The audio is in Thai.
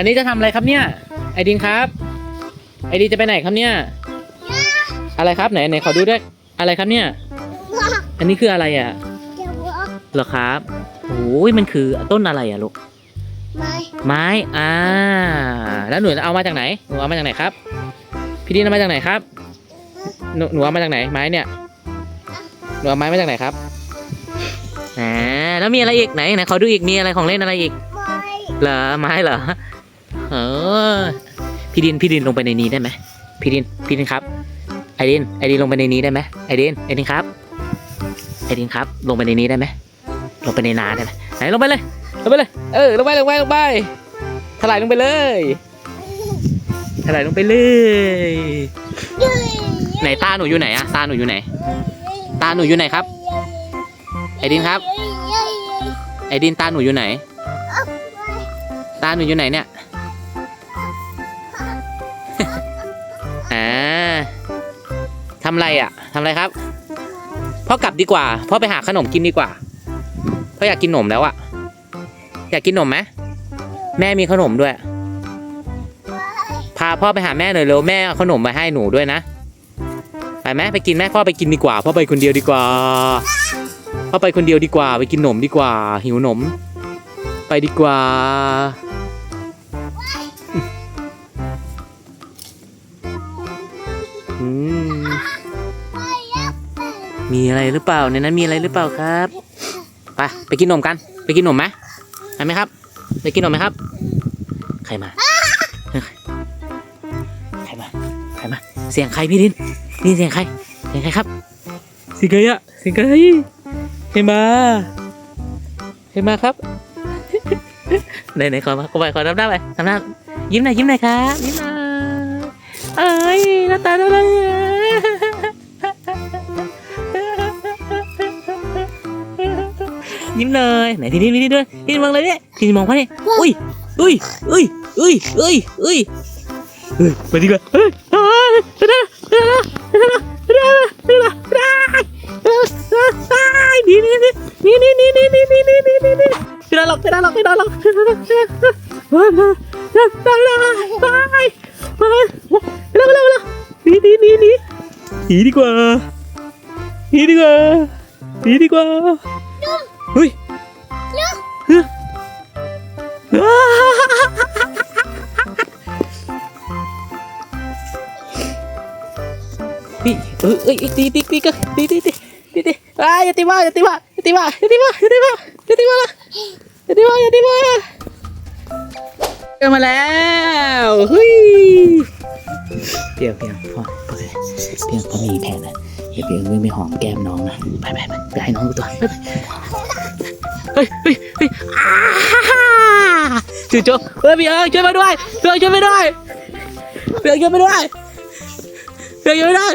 อันนี้จะทำอะไรครับเนี่ย ไอดินครับ ไอดินจะไปไหนครับเนี่ย อะไรครับไหนไหนขอดูด้วยอะไรครับเนี่ย อันนี้คืออะไรอะจะบอกเหรอครับโอ้ยมันคือต้นอะไรอะลูกไหมไม้ อ่า แล้วหนูเอามาจากไหน หนูเอามาจากไหนครับ พี่ดินเอามาจากไหนครับ หนูหนูเอามาจากไหน ไม้เนี่ย หนูเอาไม้มาจากไหนครับอ่าแล้วมีอะไรอีกไหนไหนขอดูอีก มีอะไรของเล่นอะไรอีก ไม่เหรอ ไม้เหรอ เออพี่ดินพี่ดินลงไปในนี้ได้ไหมพี่ดินพี่ดินครับ ไอดินไอดินลงไปในนี้ได้ไหมไอดินไอดินครับไอดินครับ ลงไปในนี้ได้ไหมลงไปในนาได้ไหมไหนลงไปเลยลงไปเลยเออลงไปลงไปลงไปถลายลงไปเลยถลายลงไปเลยไหนตาหนูอยู่ไหนอะตาหนูอยู่ไหน ตาหนูอยู่ไหนครับ ไอดินครับ ไอดินตาหนูอยู่ไหน ตาหนูอยู่ไหนเนี่ย อ่าทำไรอะทำไรครับพ่อกลับดีกว่าพ่อไปหาขนมกินดีกว่าพ่ออยากกินขนมแล้วอะ อยากกินขนมไหมแม่มีขนมด้วย พาพ่อไปหาแม่หน่อยเร็วแม่เอาขนมมาให้หนูด้วยนะไปไหมไปกินไหมพ่อไปกินดีกว่าพ่อไปคนเดียวดีกว่าพ่อไปคนเดียวดีกว่า ไปกินขนมดีกว่า หิวขนม ไปดีกว่า มีอะไรหรือเปล่าในนั้นมีอะไรหรือเปล่าครับไปไปกินนมกัน ไปกินนมไหมไปไหมครับ ไปกินนมไหมครับ ใครมา ใครมา ใครมา เสียงใครพี่ดินนี่เสียงใคร เสียงใครครับเสียงใครอะเสียงใครใครมาใครมาครับไหนไหนขอมาขอไปขอทำหน้าไปทำหน้ายิ้มหน่อยยิ้มหน่อยครับยิ้มหน่อย เอ้ยหน้าตาน่ารักยิ้มเลยไหนทีนี้ทีนี้ด้วยทีนี้มองเลยเนี่ยทีนี้มองไปเนี่ยอุ้ยอุ้ยอุ้ยอุ้ยอุ้ยอุ้ยเฮ้ยไปดีกว่าเฮ้ยเฮ้ยไปได้ไปได้ไปได้ไปได้ไปได้ไปได้นี่นี่นี่นี่นี่นี่นี่นี่นี่นี่นี่นี่ไม่ได้หรอกไม่ได้หรอกไม่ได้หรอกไม่ได้หรอกไม่ได้หรอกไม่ได้หรอก Gololololol, ini ini ini ini kuah, ini kuah, ini kuah. We Ih, ih, ih, titik, titik, titik, titik, titik. Ah, ya tiba, ya tiba, ya tiba, ya tiba, ya tiba, ya tiba. พียงเพียงพ่อพ่อเพียกพ่อมีแผนนะอย่าเพียงไม่ไม่หอมแก้มน้องนะไปไปไปไปให้น้องดูตัวไปไปเฮ้ยเฮ้ยเฮ้ยอ้าจู่โจเฮ้ยเพียงช่วยมาด้วยเพียงช่วยมาด้วยเพียงช่วยมาด้วยเพียงช่วยมาด้วย